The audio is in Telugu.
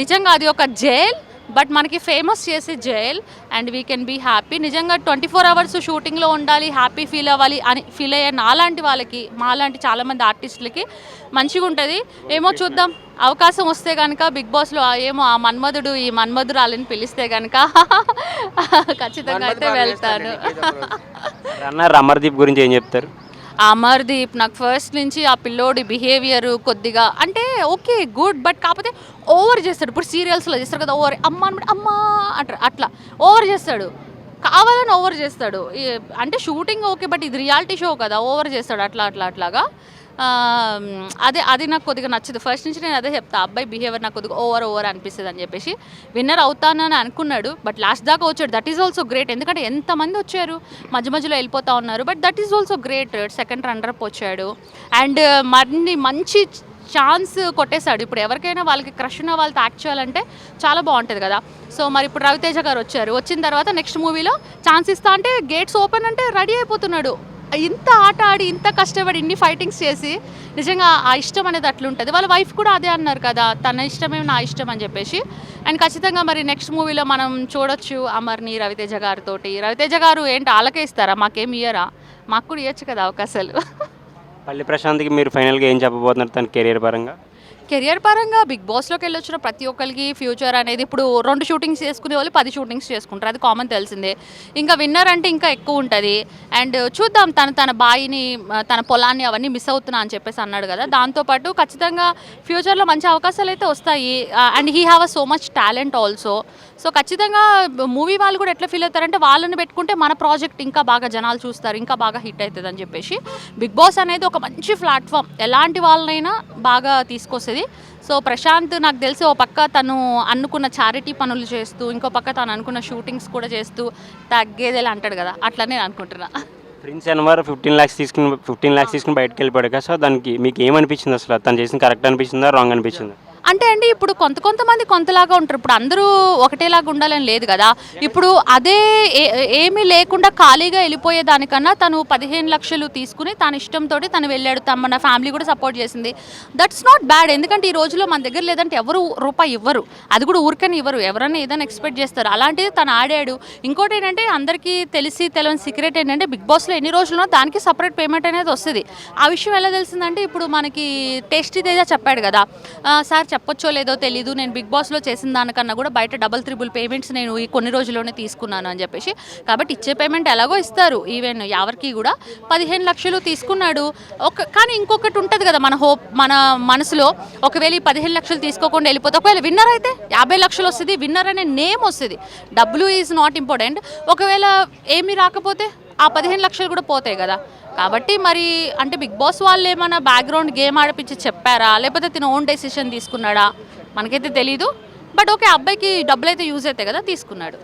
నిజంగా అది ఒక జైల్ బట్ మనకి ఫేమస్ చేసే jail and we can be happy నిజంగా ట్వంటీ ఫోర్ అవర్స్ షూటింగ్లో ఉండాలి హ్యాపీ ఫీల్ అవ్వాలి అని ఫీల్ అయ్యే నాలాంటి వాళ్ళకి మాలాంటి చాలామంది ఆర్టిస్టులకి మంచిగా ఉంటుంది. ఏమో చూద్దాం. అవకాశం వస్తే కనుక బిగ్ బాస్లో ఏమో ఆ మన్మధుడు ఈ మన్మధురాలని పిలిస్తే కనుక ఖచ్చితంగా అయితే వెళ్తాను. అమర్దీప్ గురించి ఏం చెప్తారు? అమర్దీప్ నాకు ఫస్ట్ నుంచి ఆ పిల్లోడి బిహేవియర్ కొద్దిగా అంటే ఓకే గుడ్ బట్ కాకపోతే ఓవర్ చేస్తాడు. ఇప్పుడు సీరియల్స్లో చేస్తారు కదా ఓవర్ అమ్మ అనమాట అమ్మా అట్లా అట్లా. ఓవర్ చేస్తాడు. కావాలని ఓవర్ చేస్తాడు. ఈ- అంటే షూటింగ్ ఓకే బట్ ఇది రియాలిటీ షో కదా ఓవర్ చేస్తాడు అట్లా అట్లా అట్లాగా. అదే అది నాకు కొద్దిగా నచ్చదు. ఫస్ట్ నుంచి నేను అదే చెప్తా అబ్బాయి బిహేవియర్ నాకు కొద్దిగా ఓవర్ ఓవర్ అనిపిస్తుంది అని చెప్పేసి. విన్నర్ అవుతానని అనుకున్నాడు బట్ లాస్ట్ దాకా వచ్చాడు. దట్ ఈస్ ఆల్సో గ్రేట్ ఎందుకంటే ఎంతమంది వచ్చారు? మధ్య మధ్యలో వెళ్ళిపోతా ఉన్నారు. But that is also great second runner up వచ్చాడు. అండ్ మరిన్ని మంచి ఛాన్స్ కొట్టేశాడు. ఇప్పుడు ఎవరికైనా వాళ్ళకి క్రష్ ఉన్న వాళ్ళతో యాక్ట్ చేయాలంటే చాలా బాగుంటుంది కదా. సో మరి ఇప్పుడు రవితేజ గారు వచ్చారు. వచ్చిన తర్వాత నెక్స్ట్ మూవీలో ఛాన్స్ ఇస్తా అంటే గేట్స్ ఓపెన్ అంటే రెడీ అయిపోతున్నాడు. ఇంత ఆట ఆడి ఇంత కష్టపడి ఇన్ని ఫైటింగ్స్ చేసి నిజంగా ఆ ఇష్టం అనేది అట్లుంటుంది. వాళ్ళ వైఫ్ కూడా అదే అన్నారు కదా తన ఇష్టమే నా ఇష్టం అని చెప్పేసి. అండ్ ఖచ్చితంగా మరి నెక్స్ట్ మూవీలో మనం చూడొచ్చు అమర్ని రవితేజ గారితోటి. రవితేజ గారు ఏంటి ఆలకే ఇస్తారా? మాకేం ఇయ్యరా? మాకు కూడా ఇవ్వచ్చు కదా అవకాశాలు. పల్లి ప్రశాంత్కి మీరు ఫైనల్గా ఏం చెప్పబోతున్నారు తన కెరీర్ పరంగా? కెరియర్ పరంగా బిగ్ బాస్లోకి వెళ్ళొచ్చిన ప్రతి ఒక్కరికి ఫ్యూచర్ అనేది ఇప్పుడు రెండు షూటింగ్స్ చేసుకునే వాళ్ళు పది షూటింగ్స్ చేసుకుంటారు. అది కామన్ తెలిసిందే. ఇంకా విన్నర్ అంటే ఇంకా ఎక్కువ ఉంటుంది. అండ్ చూద్దాం తను తన బాయిని తన పొలాన్ని అవన్నీ మిస్ అవుతున్నా అని చెప్పేసి అన్నాడు కదా. దాంతోపాటు ఖచ్చితంగా ఫ్యూచర్లో మంచి అవకాశాలు అయితే వస్తాయి. And he have a so much talent also so ఖచ్చితంగా మూవీ వాళ్ళు కూడా ఎట్లా ఫీల్ అవుతారంటే వాళ్ళని పెట్టుకుంటే మన ప్రాజెక్ట్ ఇంకా బాగా జనాలు చూస్తారు. ఇంకా బాగా హిట్ అవుతుంది అని చెప్పేసి బిగ్ బాస్ అనేది ఒక మంచి ప్లాట్ఫామ్ ఎలాంటి వాళ్ళనైనా బాగా తీసుకొస్తుంది. సో ప్రశాంత్ నాకు తెలిసి ఓ పక్క తను అనుకున్న చారిటీ పనులు చేస్తూ ఇంకో పక్క తను అనుకున్న షూటింగ్స్ కూడా చేస్తూ తగ్గేదేలా అంటాడు కదా. అట్లనే నేను అనుకుంటున్నా. ప్రిన్స్ అన్వర్ ఫిఫ్టీన్ ల్యాక్స్ తీసుకుని ఫిఫ్టీన్ ల్యాక్స్ తీసుకుని బయటకు వెళ్ళిపోయాడు కదా. సో దానికి మీకు ఏమనిపించింది అసలు? తను చేసిన కరెక్ట్ అనిపించిందా? రాంగ్ అనిపించిందా? అంటే అండి ఇప్పుడు కొంత కొంతమంది కొంతలాగా ఉంటారు. ఇప్పుడు అందరూ ఒకటేలాగా ఉండాలని లేదు కదా. ఇప్పుడు అదే ఏ- ఏమీ లేకుండా ఖాళీగా వెళ్ళిపోయే దానికన్నా తను పదిహేను లక్షలు తీసుకుని తన ఇష్టంతో తను వెళ్ళాడు. తమ మన ఫ్యామిలీ కూడా సపోర్ట్ చేసింది. దట్స్ నాట్ బ్యాడ్ ఎందుకంటే ఈ రోజులో మన దగ్గర లేదంటే ఎవరు రూపాయి ఇవ్వరు. అది కూడా ఊరికని ఇవ్వరు. ఎవరైనా ఏదైనా ఎక్స్పెక్ట్ చేస్తారు. అలాంటిది తను ఆడాడు. ఇంకోటి ఏంటంటే అందరికీ తెలిసి తెలియని సీక్రెట్ ఏంటంటే బిగ్ బాస్లో ఎన్ని రోజులున్నా దానికి సపరేట్ పేమెంట్ అనేది వస్తుంది. ఆ విషయం ఎలా తెలిసిందంటే ఇప్పుడు మనకి టేస్టీ తేజ చెప్పాడు కదా. సార్ సార్ చెప్పొచ్చో లేదో తెలీదు. నేను బిగ్ బాస్లో చేసిన దానికన్నా కూడా బయట డబల్ త్రిబుల్ పేమెంట్స్ నేను ఈ కొన్ని రోజుల్లోనే తీసుకున్నాను అని చెప్పేసి. కాబట్టి ఇచ్చే పేమెంట్ ఎలాగో ఇస్తారు. ఈవెన్ ఎవరికి కూడా పదిహేను లక్షలు తీసుకున్నాడు. ఒక కానీ ఇంకొకటి ఉంటుంది కదా మన హోప్ మన మనసులో. ఒకవేళ ఈ పదిహేను లక్షలు తీసుకోకుండా వెళ్ళిపోతే ఒకవేళ విన్నర్ అయితే యాభై లక్షలు వస్తుంది విన్నర్ అనే నేమ్ వస్తుంది. డబ్బులు ఈజ్ నాట్ ఇంపార్టెంట్ ఒకవేళ ఏమీ రాకపోతే ఆ పదిహేను లక్షలు కూడా పోతాయి కదా. కాబట్టి మరి అంటే బిగ్ బాస్ వాళ్ళు ఏమైనా బ్యాక్గ్రౌండ్ గేమ్ ఆడిపించి చెప్పారా? లేకపోతే తిన ఓన్ డెసిషన్ తీసుకున్నాడా? మనకైతే తెలీదు. బట్ ఓకే అబ్బాయికి డబ్బులు అయితే యూజ్ అవుతాయి కదా తీసుకున్నాడు.